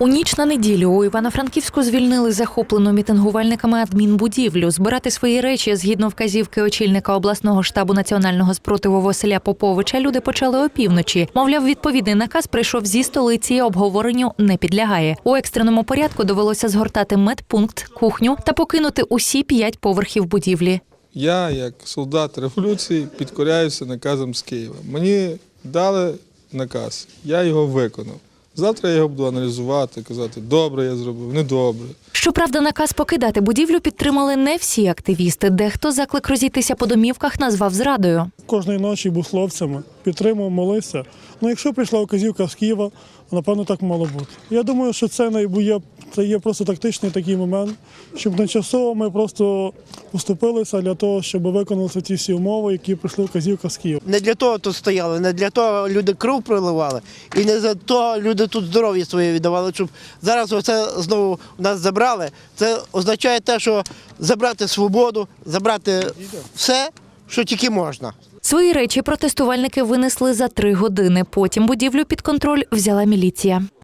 У ніч на неділю у Івано-Франківську звільнили захоплену мітингувальниками адмінбудівлю. Збирати свої речі згідно вказівки очільника обласного штабу національного спротиву Василя Поповича. Люди почали опівночі. Мовляв, відповідний наказ прийшов зі столиці. і Обговоренню не підлягає. У екстреному порядку довелося згортати медпункт, кухню та покинути усі п'ять поверхів будівлі. Я, як солдат революції, підкоряюся наказам з Києва. Мені дали наказ, я його виконав. Завтра я його буду аналізувати, казати, добре я зробив, недобре. Щоправда, наказ покидати будівлю підтримали не всі активісти. Дехто заклик розійтися по домівках назвав зрадою. Кожної ночі був хлопцями, підтримував, молився. Ну, якщо прийшла указівка з Києва, напевно, так мало бути. Я думаю, що це найбує, це є просто тактичний такий момент, щоб тимчасово ми просто поступилися для того, щоб виконалися ті всі умови, які прийшли вказівка з Києва. Не для того тут стояли, не для того люди кров проливали, і не за того люди тут здоров'я своє віддавали, щоб зараз оце знову нас забрали. Це означає те, що забрати свободу, забрати все, що тільки можна. Свої речі протестувальники винесли за три години. Потім будівлю під контроль взяла міліція.